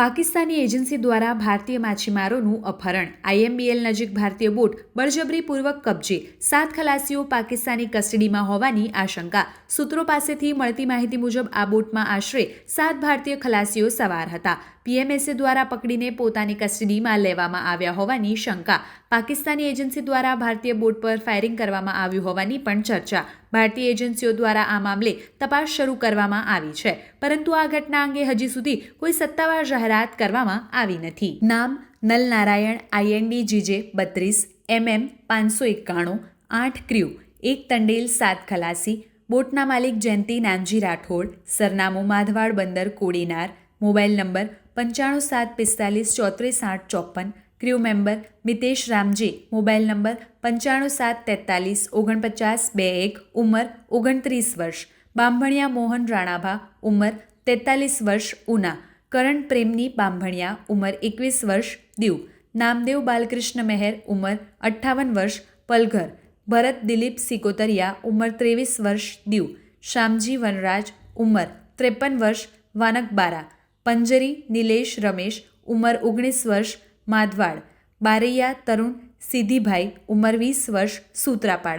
Pakistani agency દ્વારા ભારતીય માછીમારોનું અપહરણ. આઈએમબીએલ નજીક ભારતીય બોટ બળજબરીપૂર્વક કબજે. સાત ખલાસીઓ પાકિસ્તાની કસ્ટડીમાં હોવાની આશંકા. સૂત્રો પાસેથી મળતી માહિતી મુજબ આ બોટમાં આશરે સાત ભારતીય ખલાસીઓ સવાર હતા. પીએમએસએ દ્વારા પકડીને પોતાની કસ્ટડીમાં લેવામાં આવ્યા હોવાની શંકા. પાકિસ્તાની એજન્સી દ્વારા ભારતીય બોટ પર ફાયરિંગ કરવામાં આવ્યું હોવાની પણ ચર્ચા. ભારતીય એજન્સીઓ દ્વારા આ મામલે તપાસ શરૂ કરવામાં આવી છે. પરંતુ આ ઘટના અંગે હજી સુધી કોઈ સત્તાવાર જાહેરાત કરવામાં આવી નથી. નામ નલનારાયણ આઈએનડી જીજે બત્રીસ, એમએમ પાંચસો એકાણું, આઠ ક્ર્યુ, એક તંડેલ સાત ખલાસી, બોટના માલિક જયંતિ નાનજી રાઠોડ, સરનામું માધવાડ બંદર કોડીનાર મોબાઈલ નંબર પંચાણું સાત પિસ્તાલીસ ચોત્રીસ આઠ ચોપન crew member Mitesh Ramji mobile number પંચાણું સાત તેતાલીસ ઓગણપચાસ બે એક ઉંમર ઓગણત્રીસ વર્ષ બાંભણિયા મોહન રાણાભા ઉંમર તેતાલીસ વર્ષ ઉના કરણ પ્રેમની બાંભણિયા ઉંમર એકવીસ વર્ષ દીવ નામદેવ બાલકૃષ્ણ મહેર ઉંમર અઠ્ઠાવન વર્ષ પલઘર ભરત દિલીપ સિકોતરિયા ઉંમર ત્રેવીસ વર્ષ દીવ શ્યામજી વનરાજ ઉંમર ત્રેપન વર્ષ વાનકબારા પંજરી નિલેશ રમેશ ઉંમર ઓગણીસ વર્ષ માધવાડ બારૈયા તરુણ સિદ્ધિભાઈ ઉંમર વીસ વર્ષ સૂત્રાપાડા.